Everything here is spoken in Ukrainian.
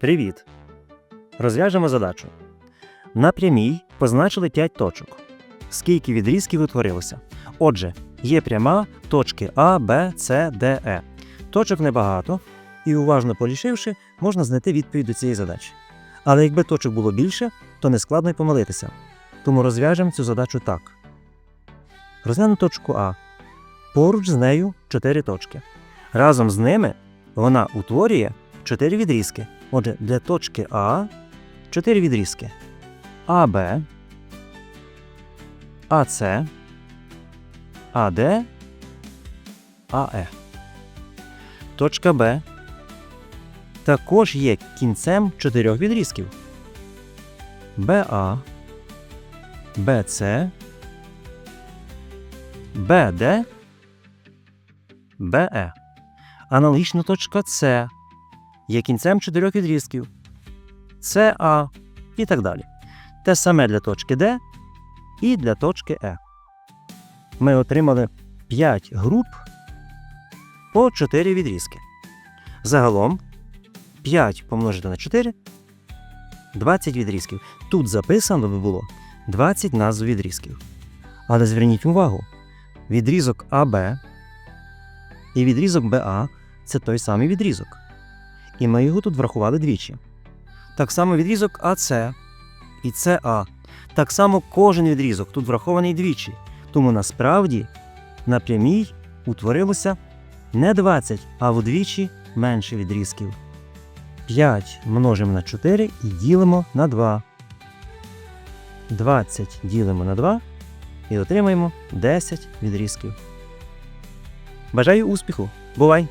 Привіт! Розв'яжемо задачу. На прямій позначили 5 точок. Скільки відрізків утворилося? Отже, є пряма точки А, Б, С, Д, Е. Точок небагато, і уважно полічивши, можна знайти відповідь до цієї задачі. Але якби точок було більше, то не складно й помилитися. Тому розв'яжемо цю задачу так. Розглянемо точку А. Поруч з нею 4 точки. Разом з ними вона утворює 4 відрізки. Отже, для точки А 4 відрізки. АБ, АС, АД, АЕ. Точка Б також є кінцем чотирьох відрізків. БА, БЦ, БД, БЕ. Аналогічно точка С є кінцем чотирьох відрізків. СА і так далі. Те саме для точки Д і для точки Е. Ми отримали 5 груп по 4 відрізки. Загалом 5 помножити на 4 20 відрізків. Тут записано би було 20 назв відрізків. Але зверніть увагу, відрізок АБ і відрізок БА це той самий відрізок. І ми його тут врахували двічі. Так само відрізок АС і СА. Так само кожен відрізок тут врахований двічі. Тому насправді на прямій утворилося не 20, а вдвічі менше відрізків. 5 множимо на 4 і ділимо на 2. 20 ділимо на 2 і отримаємо 10 відрізків. Бажаю успіху! Бувай!